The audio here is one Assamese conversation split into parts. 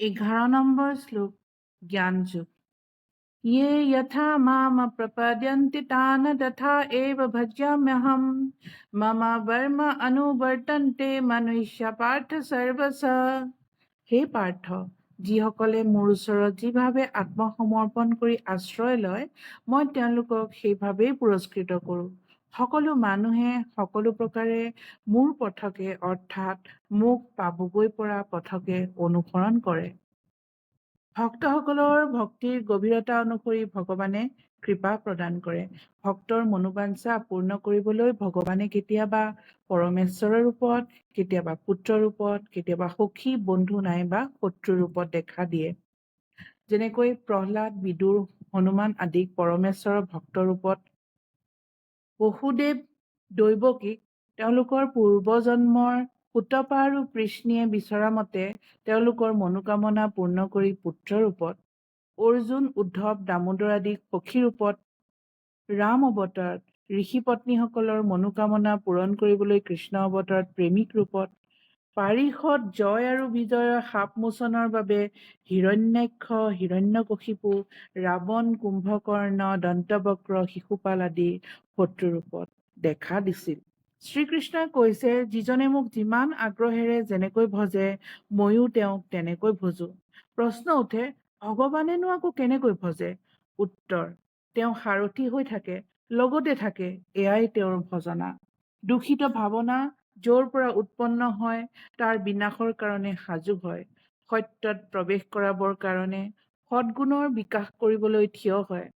एघार নম্বৰ শ্লোক জ্ঞানযোগ ये यथा माम प्रपद्यन्ति तान् तथा एव भजाम्यहम् मम वर्म অনুবৰ্তন্তে মনুষ্য পাৰ্থ সৰ্বস হে পাৰ্থ যিসকলে মোৰ ওচৰত যিভাৱে আত্মসমৰ্পণ কৰি আশ্ৰয় লয় মই তেওঁলোকক সেইভাৱেই পুৰস্কৃত কৰোঁ সকলো মানুহে সকলো প্ৰকাৰে মোৰ পথকে অৰ্থাৎ মোক পাবগৈ পৰা পথকে অনুসৰণ কৰে। ভক্তসকলৰ ভক্তিৰ গভীৰতা অনুসৰি ভগৱানে কৃপা প্ৰদান কৰে। ভক্তৰ মনোবাঞ্ছা পূৰ্ণ কৰিবলৈ ভগৱানে কেতিয়াবা পৰমেশ্বৰৰ ৰূপত কেতিয়াবা পুত্ৰ ৰূপত কেতিয়াবা সখী বন্ধু নাইবা শত্ৰু ৰূপত দেখা দিয়ে। যেনেকৈ প্ৰহ্লাদ বিদুৰ হনুমান আদিক পৰমেশ্বৰৰ ভক্ত ৰূপত বসুদেৱ দৈৱকীক তেওঁলোকৰ পূৰ্বজন্মৰ সুতপা আৰু কৃষ্ণীয়ে বিচৰা মতে তেওঁলোকৰ মনোকামনা পূৰ্ণ কৰি পুত্ৰ ৰূপত অৰ্জুন উদ্ধৱ দামোদৰ আদি সখী ৰূপত ৰাম অৱতাৰত ঋষি পত্নীসকলৰ মনোকামনা পূৰণ কৰিবলৈ কৃষ্ণ অৱতাৰত প্ৰেমিক ৰূপত পাৰিষদ জয় আৰু বিজয়ৰ সাপমোচনৰ বাবে হিৰণ্যাক্ষ হিৰণ্যকশিপু ৰাৱণ কুম্ভকৰ্ণ দন্তবক্ৰ শিশুপাল আদি শত্ৰু ৰূপত দেখা দিছিল। শ্ৰীকৃষ্ণই কৈছে যিজনে মোক যিমান আগ্ৰহেৰে যেনেকৈ ভজে ময়ো তেওঁক তেনেকৈ ভজো। প্ৰশ্ন উঠে ভগৱানেনো আকৌ কেনেকৈ ভজে? উত্তৰ তেওঁ সাৰথি হৈ থাকে লগতে থাকে এয়াই তেওঁৰ ভজনা। দূষিত ভাৱনা য'ৰ পৰা উৎপন্ন হয় তাৰ বিনাশৰ কাৰণে সাজু হয়। সত্যত প্ৰৱেশ কৰাবৰ কাৰণে সদ্গুণৰ বিকাশ কৰিবলৈ থিয় হয়।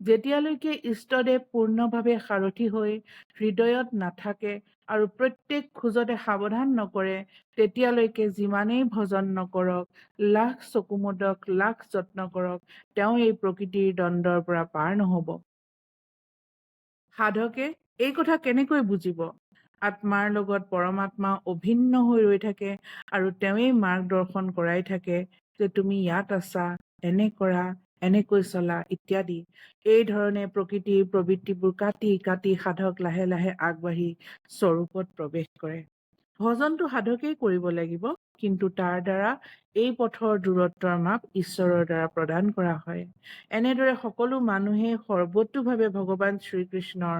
যেতিয়ালৈকে ইষ্টদেৱ পূৰ্ণভাৱে সাৰথি হৈ হৃদয়ত নাথাকে আৰু প্ৰত্যেক খোজতে সাৱধান নকৰে তেতিয়ালৈকে যিমানেই ভজন নকৰক লাখ চকুমুদক লাখ যত্ন কৰক তেওঁ এই প্ৰকৃতিৰ দণ্ডৰ পৰা পাৰ নহব। সাধকে এই কথা কেনেকৈ বুজিব? আত্মাৰ লগত পৰমাত্মা অভিন্ন হৈ ৰৈ থাকে আৰু তেওঁৱেই মাৰ্গদৰ্শন কৰাই থাকে যে তুমি ইয়াত আছা এনে কৰা এনেকৈ চলা ইত্যাদি। এই ধৰণে প্ৰকৃতিৰ প্ৰবৃত্তিবোৰ কাটি কাটি সাধক লাহে লাহে আগবাঢ়ি স্বৰূপত প্ৰৱেশ কৰে। ভজনটো সাধকেই কৰিব লাগিব কিন্তু তাৰ দ্বাৰা এই পথৰ দূৰত্বৰ মাপ ঈশ্বৰৰ দ্বাৰা প্ৰদান কৰা হয়। এনেদৰে সকলো মানুহে সৰ্বতোভাৱে ভগৱান শ্ৰীকৃষ্ণৰ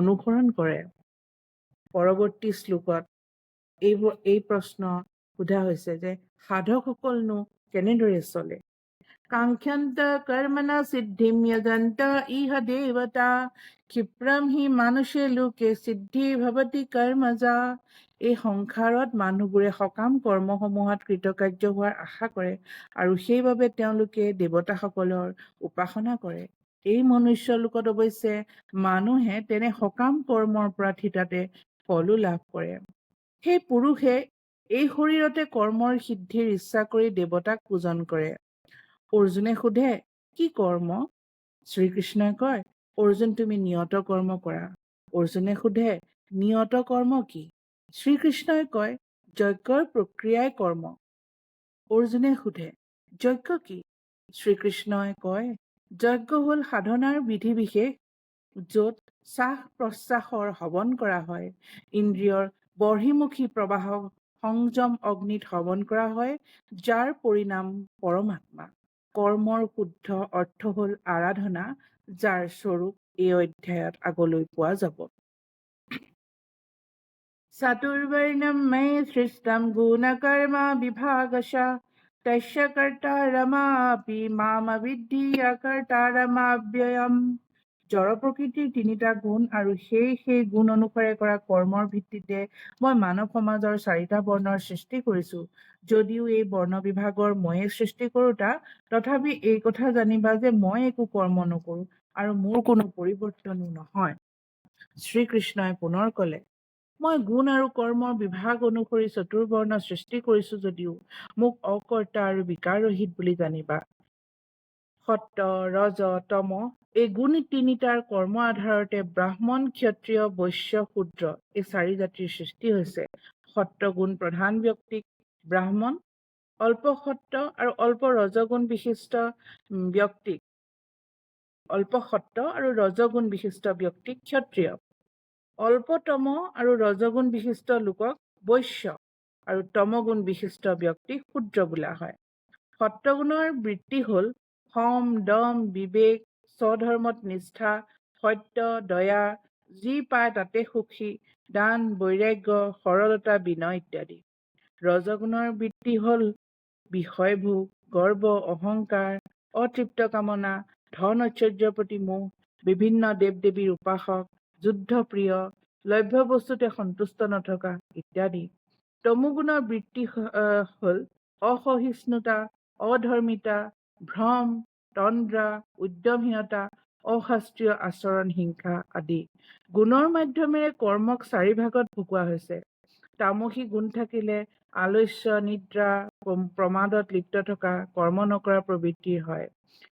অনুসৰণ কৰে। পৰৱৰ্তী শ্লোকত এইবোৰ এই প্ৰশ্ন সোধা হৈছে যে সাধকসকলনো কেনেদৰে চলে? কাংক্ষন্ত কৰ্মনা সিদ্ধিম যজন্ত ইহ দেৱতা ক্ষিপ্ৰম হি মানুষে লোকে সিদ্ধি ভৱতি কৰ্মজা। এই সংসাৰত মানুহবোৰে সকাম কৰ্মসমূহত কৃতকাৰ্য হোৱাৰ আশা কৰে আৰু সেইবাবে তেওঁলোকে দেৱতাসকলৰ উপাসনা কৰে। এই মনুষ্য লোকত অৱশ্যে মানুহে তেনে সকাম কৰ্মৰ পৰা থিতাতে ফলো লাভ কৰে। সেই পুৰুষে এই শৰীৰতে কৰ্মৰ সিদ্ধিৰ ইচ্ছা কৰি দেৱতাক পূজন কৰে। অৰ্জুনে সোধে কি কৰ্ম? শ্ৰীকৃষ্ণই কয় অৰ্জুন তুমি নিয়ত কৰ্ম কৰা। অৰ্জুনে সোধে নিয়ত কৰ্ম কি? শ্ৰীকৃষ্ণই কয় যজ্ঞৰ প্ৰক্ৰিয়াই কৰ্ম। অৰ্জুনে সোধে যজ্ঞ কি? শ্ৰীকৃষ্ণই কয় যজ্ঞ হ'ল সাধনাৰ বিধি বিশেষ। য'ত শ্বাস প্ৰশ্বাসৰ হৱন কৰা হয়। ইন্দ্ৰিয়ৰ বৰ্হিমুখী প্ৰবাহক সংযম অগ্নিত হৱন কৰা হয় যাৰ পৰিণাম পৰমাত্মা। কৰ্মৰ শুদ্ধ অৰ্থ হ'ল আৰাধনা যাৰ স্বৰূপ এই অধ্যায়ত আগলৈ পোৱা যাব। চতুৰ্বৰ্ণম মে সৃষ্টম গুণকৰ্মা বিভাগশ তস্য কৰ্তাৰমাপি মাম বিদ্ধি অকৰ্তাৰমাব্যয়ম জড় প্ৰকৃতিৰ তিনিটা গুণ আৰু সেই সেই গুণ অনুসাৰে কৰা কৰ্মৰ ভিত্তিতে মই মানৱ সমাজৰ চাৰিটা বৰ্ণৰ সৃষ্টি কৰিছো। যদিও এই বৰ্ণ বিভাগৰ ময়ে সৃষ্টি কৰোতা তথাপি এই কথা জানিবা যে মই একো কৰ্ম নকৰো আৰু মোৰ কোনো পৰিৱৰ্তনো নহয়। শ্ৰীকৃষ্ণই পুনৰ কলে মই গুণ আৰু কৰ্মৰ বিভাগ অনুসৰি চতুৰ্বৰ্ণ সৃষ্টি কৰিছো যদিও মোক অকৰ্তা আৰু বিকাৰ ৰহিত বুলি জানিবা। সত্য ৰজ তম এই গুণ তিনিটাৰ কৰ্ম আধাৰতে ব্ৰাহ্মণ ক্ষত্ৰিয় বৈশ্য শূদ্ৰ এই চাৰি জাতিৰ সৃষ্টি হৈছে। সত্য গুণ প্ৰধান ব্যক্তিক ব্ৰাহ্মণ অল্প সত্য আৰু অল্প ৰজগুণ বিশিষ্ট ব্যক্তিক অল্প সত্য আৰু ৰজগুণ বিশিষ্ট ব্যক্তিক ক্ষত্ৰিয় অল্পতম আৰু ৰজগুণ বিশিষ্ট লোকক বৈশ্য আৰু তমগুণ বিশিষ্ট ব্যক্তিক শূদ্ৰ বোলা হয়। সত্যগুণৰ বৃত্তি হ'ল সম দম বিবেক স্বধৰ্মত নিষ্ঠা সত্য দয়া যি পায় তাতে সুখী দান বৈৰাগ্য সৰলতা বিনয় ইত্যাদি। ৰজগুণৰ বৃত্তি হ'ল বিষয়ভোগ গৰ্ব অহংকাৰ অতৃপ্ত কামনা ধন ঐশ্বৰ্যৰ প্ৰতি মোহ বিভিন্ন দেৱ দেৱীৰ উপাসক যুদ্ধপ্ৰিয় লভ্য বস্তুতে সন্তুষ্ট নথকা ইত্যাদি। তমুগুণৰ বৃত্তি হ'ল অসহিষ্ণুতা অধৰ্মিতা ভ্ৰম তন্দ্ৰা উদ্যমহীনতা অশাস্ত্ৰীয় আচৰণ হিংসা আদি। গুণৰ মাধ্যমেৰে কৰ্মক চাৰি ভাগত ভুকোৱা হৈছে। তামসী গুণ থাকিলে আলস্য নিদ্ৰা প্ৰমাদত লিপ্ত থকা কৰ্ম নকৰা প্ৰবৃত্তিৰ হয়।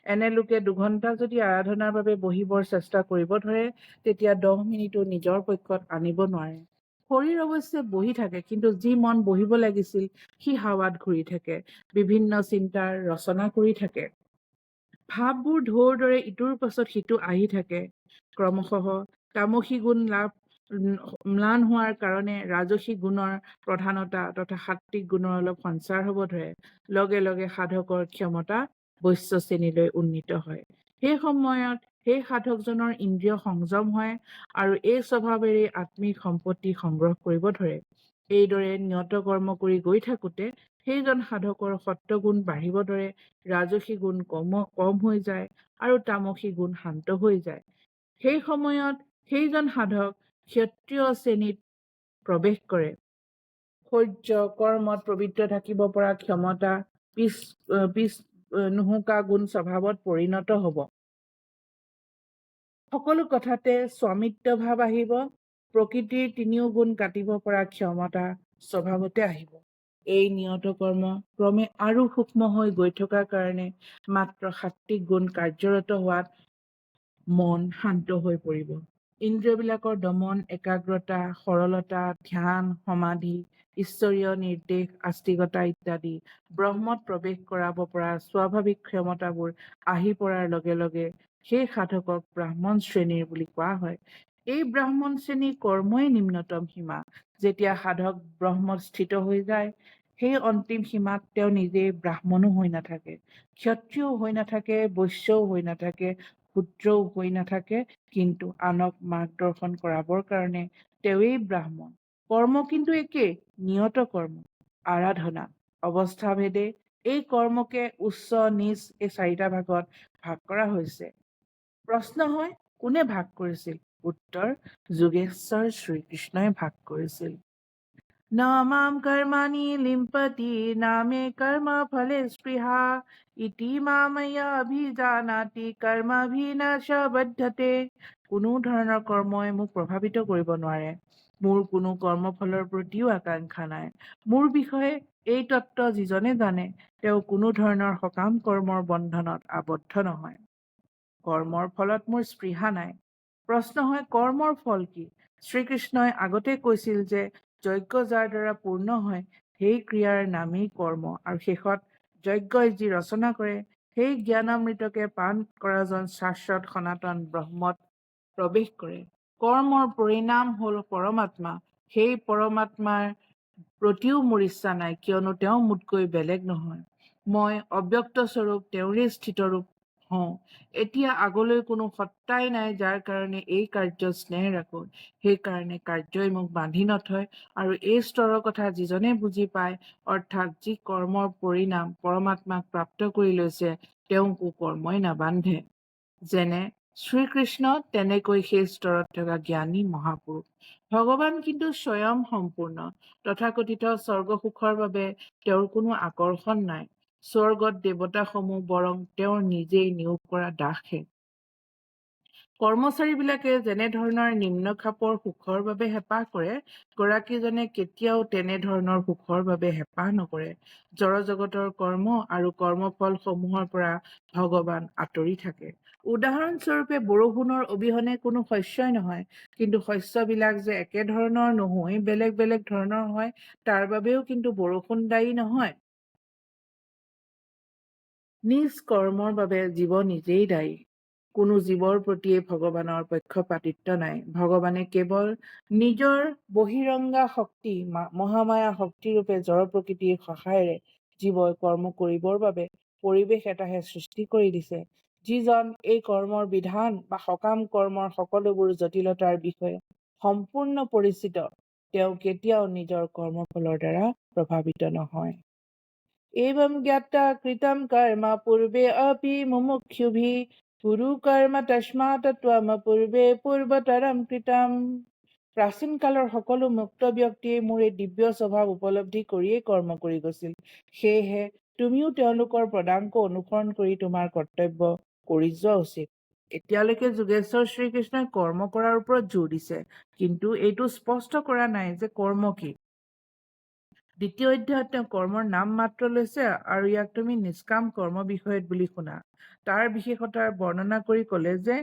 এনে লোকে দুঘণ্টা যদি আৰাধনাৰ বাবে বহিবৰ চেষ্টা কৰিব ধৰে তেতিয়া দহ মিনিটো নিজৰ পক্ষত আনিব নোৱাৰে। শৰীৰ অৱশ্যে বহি থাকে কিন্তু যি মন বহিব লাগিছিল সি হাৱাত ঘূৰি থাকে। বিভিন্ন চিন্তাৰ ৰচনা কৰি থাকে। ভাৱবোৰ ঢৌৰ দৰে ইটোৰ পাছত সিটো আহি থাকে। ক্ৰমশঃ তামসী গুণ লাভ ম্লান হোৱাৰ কাৰণে ৰাজসী গুণৰ প্ৰধানতা তথা সাত্বিক গুণৰ অলপ সঞ্চাৰ হ'ব ধৰে। লগে লগে সাধকৰ ক্ষমতা বৈশ্য শ্ৰেণীলৈ উন্নীত হয়। সেই সময়ত সেই সাধকজনৰ ইন্দ্ৰিয় সংযম হয় আৰু এই স্বভাৱেৰে আত্মিক সম্পত্তি সংগ্ৰহ কৰিব ধৰে। এইদৰে নিয়ত কৰ্ম কৰি গৈ থাকোতে সেইজন সাধকৰ সত্যগুণ বাঢ়িব ধৰে ৰাজসী গুণ কম কম হৈ যায় আৰু তামসী গুণ শান্ত হৈ যায়। সেই সময়ত সেইজন সাধক ক্ষত্ৰিয় শ্ৰেণীত প্ৰৱেশ কৰে। শৌৰ্য কৰ্মত পবিত্ৰ থাকিব পৰা ক্ষমতা পিছ পিছ নুহুকা গুণ স্বভাৱত পৰিণত হ'ব। সকলো কথাতে স্বামিত্ব ভাৱ আহিব। প্ৰকৃতিৰ তিনিও গুণ কাটিব পৰা ক্ষমতা স্বভাৱতে আহিব। এই নিয়ত কৰ্ম ক্ৰমে আৰু সূক্ষ্ম হৈ গৈ থকাৰ কাৰণে মাত্ৰ সাত্বিক গুণ কাৰ্যৰত হোৱাত মন শান্ত হৈ পৰিব। ইন্দ্ৰিয়বিলাকৰ দমন একাগ্ৰতা সৰলতা ধ্যান সমাধি ঈশ্বৰীয় নিৰ্দেশ আস্তিকতা ইত্যাদি ব্ৰহ্মত প্ৰৱেশ কৰাব পৰা স্বাভাৱিক ক্ষমতাবোৰ আহি পৰাৰ লগে লগে সেই সাধকক ব্ৰাহ্মণ শ্ৰেণীৰ বুলি কোৱা হয়। এই ব্ৰাহ্মণ শ্ৰেণীৰ কৰ্মই নিম্নতম সীমা। যেতিয়া সাধক ব্ৰহ্মত স্থিত হৈ যায়, সেই অন্তিম সীমাত তেওঁ নিজেই ব্ৰাহ্মণো হৈ নাথাকে, ক্ষত্ৰিয়ও হৈ নাথাকে, বৈশ্যও হৈ নাথাকে, শূদ্ৰও হৈ নাথাকে। কিন্তু আনক মাৰ্গদৰ্শন কৰাবৰ কাৰণে তেওঁৱেই ব্ৰাহ্মণ। কৰ্ম কিন্তু একেই, নিয়ত কৰ্ম, আৰাধনা, অৱস্থাভেদে এই কৰ্মকে উচ্চ, নিচ এই চাৰিটা ভাগত ভাগ কৰা হৈছে। প্ৰশ্ন হয়, কোনে ভাগ কৰিছিল? উত্তৰ যোগেশ্বৰ শ্ৰীকৃষ্ণই ভাগ কৰিছিল। ন মাম কৰ্মাণি লিম্পতি নামে কৰ্ম ফলে স্পৃহা ইতি মাময়া অভিজানাতি কৰ্মাভিনাশবদ্ধতে কোনো ধৰণৰ কৰ্মই মোক প্ৰভাৱিত কৰিব নোৱাৰে। মোৰ কোনো কৰ্মফলৰ প্ৰতিও আকাংক্ষা নাই। মোৰ বিষয়ে এই তত্ত্ব যিজনে জানে তেওঁ কোনো ধৰণৰ সকাম কৰ্মৰ বন্ধনত আবদ্ধ নহয়। কৰ্মৰ ফলত মোৰ স্পৃহা নাই। প্ৰশ্ন হয় কৰ্মৰ ফল কি? শ্ৰীকৃষ্ণই আগতে কৈছিল যে যজ্ঞ যাৰ দ্বাৰা পূৰ্ণ হয় সেই ক্ৰিয়াৰ নামেই কৰ্ম। আৰু শেষত যজ্ঞই যি ৰচনা কৰে সেই জ্ঞানামৃতকে পান কৰাজন শাশ্বত সনাতন ব্ৰহ্মত প্ৰৱেশ কৰে। কৰ্মৰ পৰিণাম হ'ল পৰমাত্মা। সেই পৰমাত্মাৰ প্ৰতিও মোৰ ইচ্ছা নাই কিয়নো তেওঁ মোতকৈ বেলেগ নহয়। মই অব্যক্ত স্বৰূপ তেওঁৰে স্থিতৰূপ হওঁ এতিয়া আগলৈ কোনো সত্তাই নাই যাৰ কাৰণে এই কাৰ্য স্নেহ ৰাখো। সেইকাৰণে কাৰ্যই মোক বান্ধি নথয় আৰু এই স্তৰৰ কথা যিজনে বুজি পায় অৰ্থাৎ যি কৰ্মৰ পৰিণাম পৰমাত্মাক প্ৰাপ্ত কৰি লৈছে তেওঁকো কৰ্মই নাবান্ধে। যেনে শ্ৰীকৃষ্ণ তেনেকৈ সেই স্তৰত থকা জ্ঞানী মহাপুৰুষ। ভগৱান কিন্তু স্বয়ং সম্পূৰ্ণ। তথাকথিত স্বৰ্গসুখৰ বাবে তেওঁৰ কোনো আকৰ্ষণ নাই। স্বৰ্গত দেৱতাসমূহ বৰং তেওঁৰ নিজেই নিয়োগ কৰা দাসহে কৰ্মচাৰীবিলাকে যেনেধৰণৰ নিম্ন খাপৰ সুখৰ বাবে হেঁপাহ কৰে গৰাকীজনে কেতিয়াও তেনেধৰণৰ সুখৰ বাবে হেঁপাহ নকৰে। জড়জগতৰ কৰ্ম আৰু কৰ্মফলসমূহৰ পৰা ভগৱান আঁতৰি থাকে। উদাহৰণস্বৰূপে বৰষুণৰ অবিহনে কোনো শস্যই নহয় কিন্তু শস্যবিলাক যে একেধৰণৰ নহৈ বেলেগ বেলেগ ধৰণৰ হয় তাৰ বাবেও কিন্তু বৰষুণ দায়ী নহয়। নিজ কৰ্মৰ বাবে জীৱ নিজেই দায়ী। কোনো জীৱৰ প্ৰতিয়ে ভগৱানৰ পক্ষপাতিত্ব নাই। ভগৱানে কেৱল নিজৰ বহিৰংগা শক্তি মহামায়া শক্তিৰূপে জড় প্ৰকৃতিৰ সহায়েৰে জীৱই কৰ্ম কৰিবৰ বাবে পৰিৱেশ এটাহে সৃষ্টি কৰি দিছে যিজন এই কৰ্মৰ বিধান বা সকাম কৰ্মৰ সকলোবোৰ জটিলতাৰ বিষয়ে সম্পূৰ্ণ পৰিচিত। তেওঁ কেতিয়াও নিজৰ কৰ্মফলৰ দ্বাৰা প্ৰভাৱিত নহয়। एवं ज्ञाता कृतं कर्म पूर्वे अपि मुमुक्षुभिः कुरु कर्म তস্মাৎ ত্বম পূৰ্বে পূৰ্বতৰম কৃতম প্ৰাচীন কালৰ সকলো মুক্ত ব্যক্তিয়ে মোৰ এই দিব্য স্বভাৱ উপলব্ধি কৰিয়েই কৰ্ম কৰি গৈছিল সেয়েহে তুমিও তেওঁলোকৰ পদাংক অনুসৰণ কৰি তোমাৰ কৰ্তব্য কৰি যোৱা উচিত এতিয়ালৈকে যোগেশ্বৰ শ্ৰীকৃষ্ণই কৰ্ম কৰাৰ ওপৰত জোৰ দিছে কিন্তু এইটো স্পষ্ট কৰা নাই যে কৰ্ম কি দ্বিতীয় অধ্যায়ত তেওঁ কৰ্মৰ নাম মাত্ৰ লৈছে আৰু ইয়াক তুমি নিষ্কাম কৰ্ম বিষয়ত বুলি শুনা। তাৰ বিশেষতাৰ বৰ্ণনা কৰি ক'লে যে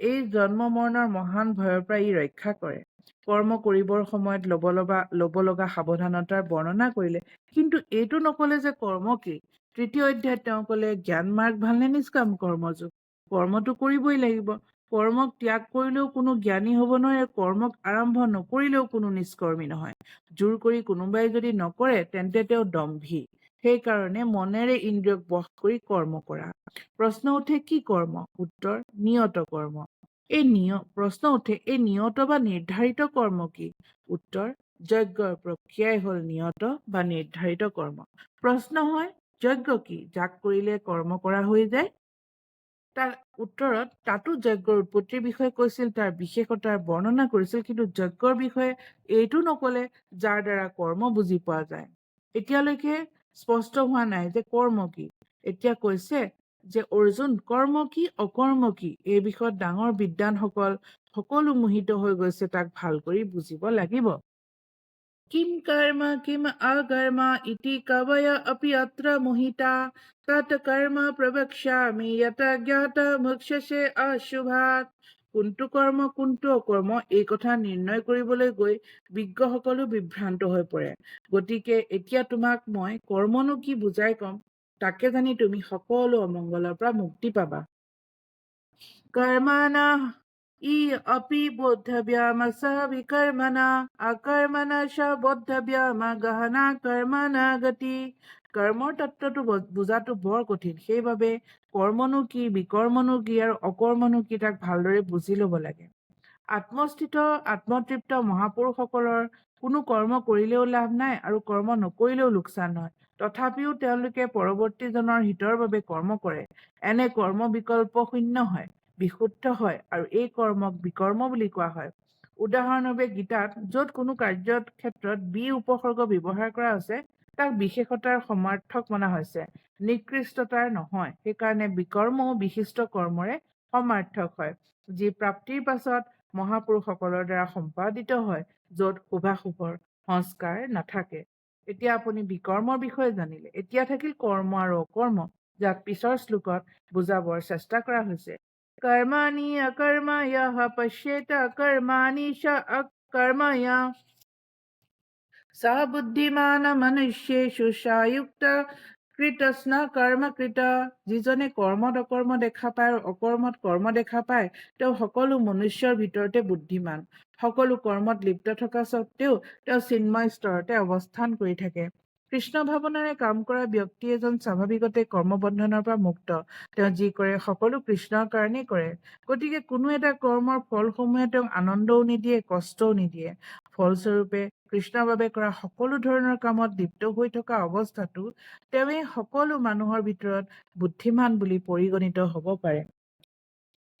এই জন্ম মৰণৰ মহান ভয়ৰ পৰা ই ৰক্ষা কৰে। কৰ্ম কৰিবৰ সময়ত ল'ব লগা ল'ব লগা সাৱধানতাৰ বৰ্ণনা কৰিলে। কিন্তু এইটো নকলে যে কৰ্ম কি? তৃতীয় অধ্যায়ত তেওঁ ক'লে জ্ঞান মাৰ্গ ভালনে নিষ্কাম কৰ্মযোগ? কৰ্মটো কৰিবই লাগিব। কৰ্মক ত্যাগ কৰিলেও কোনো জ্ঞানী হ'ব নোৱাৰে কৰ্মক আৰম্ভ নকৰিলেও কোনো নিষ্কৰ্মী নহয়। জোৰ কৰি কোনোবাই যদি নকৰে, তেন্তে তেওঁ দম্ভী। সেইকাৰণে মনেৰে ইন্দ্ৰিয়ক বশ কৰি কৰ্ম কৰা। প্ৰশ্ন উঠে, কি কৰ্ম? উত্তৰ, নিয়ত কৰ্ম। এই নিয়, প্ৰশ্ন উঠে, এই নিয়ত বা নিৰ্ধাৰিত কৰ্ম কি? উত্তৰ, যজ্ঞৰ প্ৰক্ৰিয়াই হ'ল নিয়ত বা নিৰ্ধাৰিত কৰ্ম। প্ৰশ্ন হয়, যজ্ঞ কি? যাক কৰিলে কৰ্ম কৰা হৈ যায় তাৰ উত্তৰত তাতো যজ্ঞৰ উৎপত্তিৰ বিষয়ে কৈছিল তাৰ বিশেষতাৰ বৰ্ণনা কৰিছিল কিন্তু যজ্ঞৰ বিষয়ে এইটো নকলে যাৰ দ্বাৰা কৰ্ম বুজি পোৱা যায়। এতিয়ালৈকে স্পষ্ট হোৱা নাই যে কৰ্ম কি। এতিয়া কৈছে যে অৰ্জুন কৰ্ম কি অকৰ্ম কি এই বিষয়ত ডাঙৰ বিদ্বানসকল সকলো মোহিত হৈ গৈছে তাক ভাল কৰি বুজিব লাগিব। কিম কৰ্ম কিম অকৰ্ম ইতি কৱয় अपि अत्र मोहिता তৎ কৰ্ম প্ৰবক্ষ্যামি যত জ্ঞাত মোক্ষসে অশুভাত কোনটো কৰ্ম কোনটো অকৰ্ম এই কথা নিৰ্ণয় কৰিবলৈ গৈ বিজ্ঞসকলো বিভ্ৰান্ত হৈ পৰে গতিকে এতিয়া তোমাক মই কৰ্মনো কি বুজাই কম তাকে জানি তুমি সকলো অমংগলৰ পৰা মুক্তি পাবা কৰ্মণ ই अपि बोद्धव्यामसः विकर्मणा अकर्मणश बोद्धव्याम गहना कर्ম নাগতি কৰ্মৰ তত্বটো বুজাটো বৰ কঠিন। সেইবাবে কৰ্মনো কি বিকৰ্মনো কি আৰু অকৰ্মনো কি তাক ভালদৰে বুজি ল'ব লাগে। আত্মস্থিত আত্মতৃপ্ত মহাপুৰুষসকলৰ কোনো কৰ্ম কৰিলেও লাভ নাই আৰু কৰ্ম নকৰিলেও লোকচান হয়। তথাপিও তেওঁলোকে পৰৱৰ্তীজনৰ হিতৰ বাবে কৰ্ম কৰে। এনে কৰ্ম বিকল্প শূন্য হয়। বিশুদ্ধ হয় আৰু এই কৰ্মক বিকৰ্ম বুলি কোৱা হয়। উদাহৰণভাৱে গীতাত য'ত কোনো কাৰ্যৰ ক্ষেত্ৰত বি উপসৰ্গ ব্যৱহাৰ কৰা হৈছে তাক বিশেষতাৰ সমাৰ্থক মনা হৈছে। নিকৃষ্টতাৰ নহয় সেইকাৰণে বিকৰ্মও বিশিষ্ট কৰ্মৰে সমাৰ্থক হয় যি প্ৰাপ্তিৰ পাছত মহাপুৰুষসকলৰ দ্বাৰা সম্পাদিত হয় য'ত শুভাশুভৰ সংস্কাৰ নাথাকে। এতিয়া আপুনি বিকৰ্মৰ বিষয়ে জানিলে। এতিয়া থাকিল কৰ্ম আৰু অকৰ্ম যাক পিছৰ শ্লোকত বুজাবৰ চেষ্টা কৰা হৈছে। कर्माणि अकर्म यः पश्येत कर्माणि च अकर्मय स বুদ্ধিমান মনুষ্যেষু সায়ুক্ত কৃতস্ন কৰ্ম কৃত যিজনে কৰ্মত অকৰ্ম দেখা পায় আৰু অকৰ্মত কৰ্ম দেখা পায় তেওঁ সকলো মনুষ্যৰ ভিতৰতে বুদ্ধিমান সকলো কৰ্মত লিপ্ত থকা স্বত্বেও তেওঁ চিন্ময় স্তৰতে অৱস্থান কৰি থাকে কৃষ্ণ ভাৱনাৰে কাম কৰা ব্যক্তি এজন স্বাভাৱিকতে কৰ্মবন্ধনৰ পৰা মুক্ত। তেওঁ যি কৰে সকলো কৃষ্ণৰ কাৰণেই কৰে। গতিকে কোনো এটা কৰ্মৰ ফলসমূহে তেওঁক আনন্দও নিদিয়ে কষ্টও নিদিয়ে। ফলস্বৰূপে কৃষ্ণৰ বাবে কৰা সকলো ধৰণৰ কামত লিপ্ত হৈ থকা অৱস্থাতো তেওঁৱেই সকলো মানুহৰ ভিতৰত বুদ্ধিমান বুলি পৰিগণিত হ'ব পাৰে।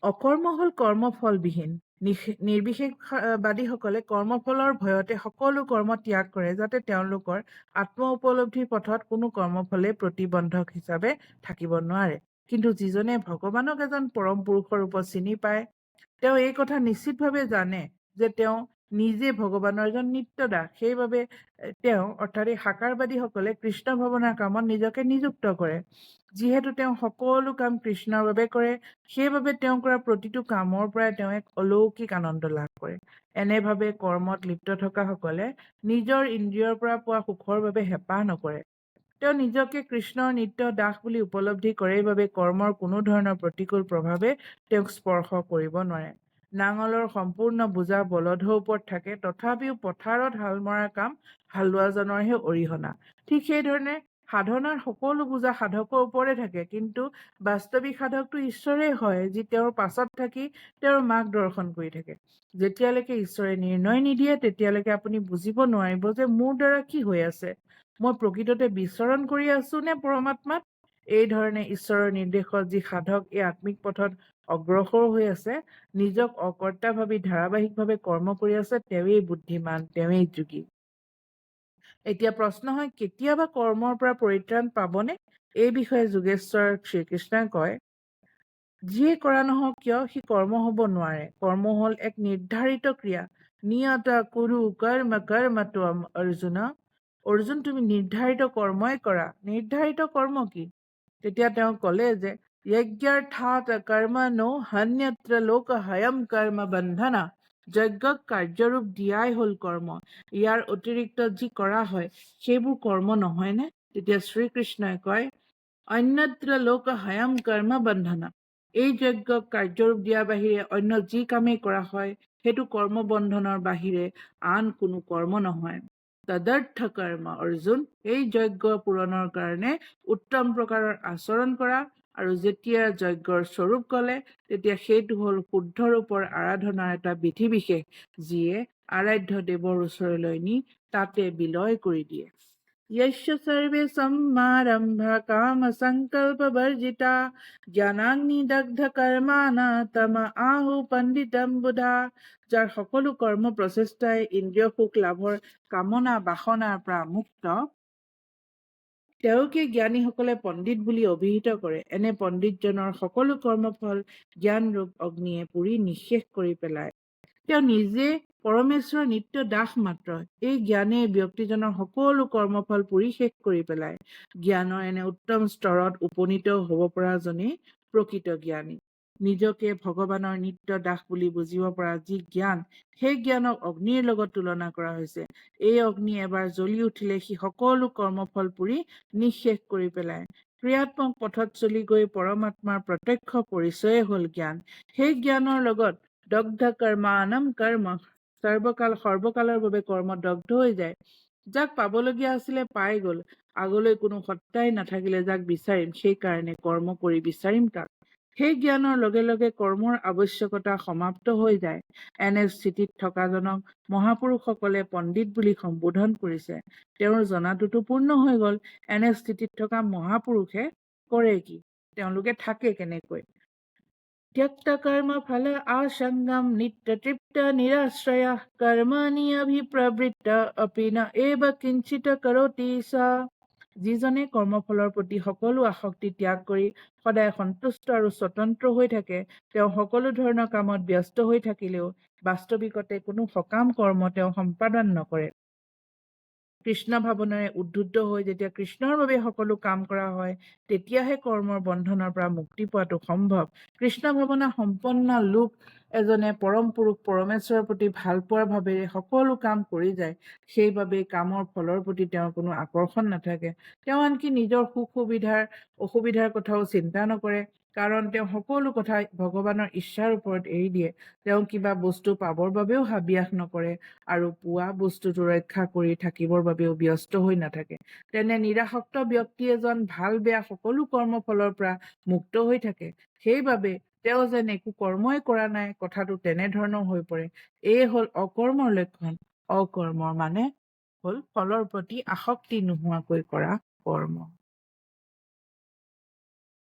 অকৰ্ম হ'ল কৰ্মফলবিহীন। নিৰ্বিশেষবাদীসকলে কৰ্মফলৰ ভয়তে সকলো কৰ্ম ত্যাগ কৰে যাতে তেওঁলোকৰ আত্ম উপলব্ধিৰ পথত কোনো কৰ্মফলে প্ৰতিবন্ধক হিচাপে থাকিব নোৱাৰে। কিন্তু যিজনে ভগৱানক এজন পৰম পুৰুষৰ ৰূপত চিনি পায় তেওঁ এই কথা নিশ্চিতভাৱে জানে যে তেওঁ নিজে ভগৱানৰ এজন নিত্য দাস সেইবাবে তেওঁ অৰ্থাৎ এই সাকাৰবাদীসকলে কৃষ্ণ ভৱনাৰ কামত নিজকে নিযুক্ত কৰে। যিহেতু তেওঁ সকলো কাম কৃষ্ণৰ বাবে কৰে সেইবাবে তেওঁ কৰা প্ৰতিটো কামৰ পৰাই তেওঁ এক অলৌকিক আনন্দ লাভ কৰে। এনেভাৱে কৰ্মত লিপ্ত থকাসকলে নিজৰ ইন্দ্ৰিয়ৰ পৰা পোৱা সুখৰ বাবে হেঁপাহ নকৰে। তেওঁ নিজকে কৃষ্ণৰ নিত্য দাস বুলি উপলব্ধি কৰে বাবে কৰ্মৰ কোনো ধৰণৰ প্ৰতিকূল প্ৰভাৱে তেওঁক স্পৰ্শ কৰিব নোৱাৰে। নাঙলৰ সম্পূৰ্ণ বোজা বলধৰ ওপৰত থাকে তথাপিও পথাৰত হাল মৰা কাম হালোৱাজনৰহে অৰিহণা। ঠিক সেইধৰণে সাধনাৰ সকলো বোজা সাধকৰ ওপৰতে থাকে কিন্তু বাস্তৱিক সাধকটো ঈশ্বৰেই হয় যি তেওঁৰ পাছত থাকি তেওঁৰ মাক দৰ্শন কৰি থাকে। যেতিয়ালৈকে ঈশ্বৰে নিৰ্ণয় নিদিয়ে তেতিয়ালৈকে আপুনি বুজিব নোৱাৰিব যে মোৰ দ্বাৰা কি হৈ আছে। মই প্ৰকৃততে বিচৰণ কৰি আছো নে পৰমাত্মাত? এই ধৰণে ঈশ্বৰৰ নিৰ্দেশত যি সাধক এই আত্মিক পথত অগ্ৰসৰ হৈ আছে নিজক অকৰ্তা ভাবি ধাৰাবাহিকভাৱে কৰ্ম কৰি আছে তেওঁৱেই বুদ্ধিমান তেওঁৱেই যোগী। এতিয়া প্ৰশ্ন হয় কেতিয়াবা কৰ্মৰ পৰা পৰিত্ৰাণ পাবনে? এই বিষয়ে যোগেশ্বৰ শ্ৰীকৃষ্ণই কয় যিয়ে কৰা নহওক কিয় সি কৰ্ম হ'ব নোৱাৰে। কৰ্ম হ'ল এক নিৰ্ধাৰিত ক্ৰিয়া। নিয়ত কুৰু কৰ্ম কৰ্ম তুম অৰ্জুন। অৰ্জুন তুমি নিৰ্ধাৰিত কৰ্মই কৰা। নিৰ্ধাৰিত কৰ্ম কি? তেতিয়া তেওঁ ক'লে যে যজ্ঞাৰ্থাৎ কৰ্ম নৌ হন্যত্ৰ লোক হয়ম কৰ্ম বন্ধনা। যজ্ঞক কাৰ্যৰূপ দিয়াই হ'ল কৰ্ম। ইয়াৰ অতিৰিক্ত যি কৰা হয় সেইবোৰ কৰ্ম নহয়নে তেতিয়া শ্ৰীকৃষ্ণই কয় অন্যত্ৰ লোক হয়ম কৰ্ম বন্ধনা। এই যজ্ঞক কাৰ্যৰূপ দিয়াৰ বাহিৰে অন্য যি কামেই কৰা হয় সেইটো কৰ্ম বন্ধনৰ বাহিৰে আন কোনো কৰ্ম নহয়। তদৰ্থ কৰ্ম অৰ্জুন এই যজ্ঞ পূৰণৰ কাৰণে উত্তম প্ৰকাৰৰ আচৰণ কৰা আৰু যেতিয়া যজ্ঞৰ স্বৰূপ ক'লে তেতিয়া সেইটো হ'ল শুদ্ধ ৰূপৰ আৰাধনাৰ এটা বিধি বিশেষ যিয়ে আৰাধ্য দেৱৰ ওচৰলৈ নি তাতে বিলয় কৰি দিয়ে यस्य सर्वे सम्मारम्भा कामसङ्कल्पवर्जिता জ্ঞানাগ্নিদগ্ধকৰ্মাণা তম আহু পণ্ডিতম বুধা যাৰ সকলো কৰ্ম প্ৰচেষ্টাই ইন্দ্ৰিয় সুখ লাভৰ কামনা বাসনাৰ পৰা মুক্ত তেওঁকে জ্ঞানীসকলে পণ্ডিত বুলি অভিহিত কৰে। এনে পণ্ডিতজনৰ সকলো কৰ্মফল জ্ঞানৰূপ অগ্নিয়ে পুৰি নিঃশেষ কৰি পেলায়। তেওঁ নিজে পৰমেশ্বৰৰ নিত্য দাস মাত্ৰ। এই জ্ঞানে ব্যক্তিজনৰ সকলো কৰ্মফল পুৰি শেষ কৰি পেলায়। জ্ঞানৰ এনে উত্তম স্তৰত উপনীত হব পৰাজনেই প্ৰকৃত জ্ঞানী। নিজকে ভগৱানৰ নিত্য দাস বুলি বুজিব পৰা যি জ্ঞান সেই জ্ঞানক অগ্নিৰ লগত তুলনা কৰা হৈছে। এই অগ্নি এবাৰ জ্বলি উঠিলে সি সকলো কৰ্মফল পুৰি নিঃশেষ কৰি পেলায়। ক্ৰিয়াত্মক পথত চলি গৈ পৰমাত্মাৰ প্ৰত্যক্ষ পৰিচয়ে হল জ্ঞান। সেই জ্ঞানৰ লগত দগ্ধ কৰ্মানম কৰ্ম সৰ্বকাল সৰ্বকালৰ বাবে কৰ্ম দগ্ধ হৈ যায়। যাক পাবলগীয়া আছিলে পাই গল। আগলৈ কোনো সত্তাই নাথাকিলে যাক বিচাৰিম সেইকাৰণে কৰ্ম কৰি বিচাৰিম তাক। সেই জ্ঞানৰ লগে লগে কৰ্মৰ আৱশ্যকতা সমাপ্ত হৈ যায়। এনে স্থিতিত থকাজনক মহাপুৰুষসকলে পণ্ডিত বুলি সম্বোধন কৰিছে। তেওঁৰ জনাটোতো পূৰ্ণ হৈ গল। এনে স্থিতিত থকা মহাপুৰুষে কৰে কি? তেওঁলোকে থাকে কেনেকৈ? ত্যক্ত কৰ্ম ফল আসংগম নিত্য তৃপ্ত নিৰাশ্ৰয় কৰ্মণি অভিপ্ৰবৃত্ত অপি ন কিঞ্চিত কৰতি যিজনে কৰ্মফলৰ প্ৰতি সকলো আসক্তি ত্যাগ কৰি সদায় সন্তুষ্ট আৰু স্বতন্ত্ৰ হৈ থাকে তেওঁ সকলো ধৰণৰ কামত ব্যস্ত হৈ থাকিলেও বাস্তৱিকতে কোনো সকাম কৰ্ম তেওঁ সম্পাদন নকৰে। কৃষ্ণ ভাৱনাৰে উদ্বুদ্ধ হৈ যেতিয়া কৃষ্ণৰ বাবে সকলো কাম কৰা হয় তেতিয়াহে কৰ্মৰ বন্ধনৰ পৰা মুক্তি পোৱাটো সম্ভৱ। কৃষ্ণ ভাৱনা সম্পন্ন লোক এজনে পৰম পুৰুষ পৰমেশ্বৰৰ প্ৰতি ভাল পোৱাৰ ভাৱেৰে সকলো কাম কৰি যায় সেইবাবে কামৰ ফলৰ প্ৰতি তেওঁৰ কোনো আকৰ্ষণ নাথাকে। তেওঁ আনকি নিজৰ সুখ সুবিধাৰ অসুবিধাৰ কথাও চিন্তা নকৰে। কাৰণ তেওঁ সকলো কথা ভগৱানৰ ইচ্ছাৰ ওপৰত এৰি দিয়ে। তেওঁ কিবা বস্তু পাবৰ বাবেও হাবিয়াস নকৰে আৰু পোৱা বস্তুটো ৰক্ষা কৰি থাকিবৰ বাবেও ব্যস্ত হৈ নাথাকে। তেনে নিৰাসক্ত ব্যক্তি এজন ভাল বেয়া সকলো কৰ্মফলৰ পৰা মুক্ত হৈ থাকে। সেইবাবে তেওঁ যেন একো কৰ্মই কৰা নাই কথাটো তেনেধৰণৰ হৈ পৰে। এই হ'ল অকৰ্মৰ লক্ষণ। অকৰ্মৰ মানে হ'ল ফলৰ প্ৰতি আসক্তি নোহোৱাকৈ কৰা কৰ্ম।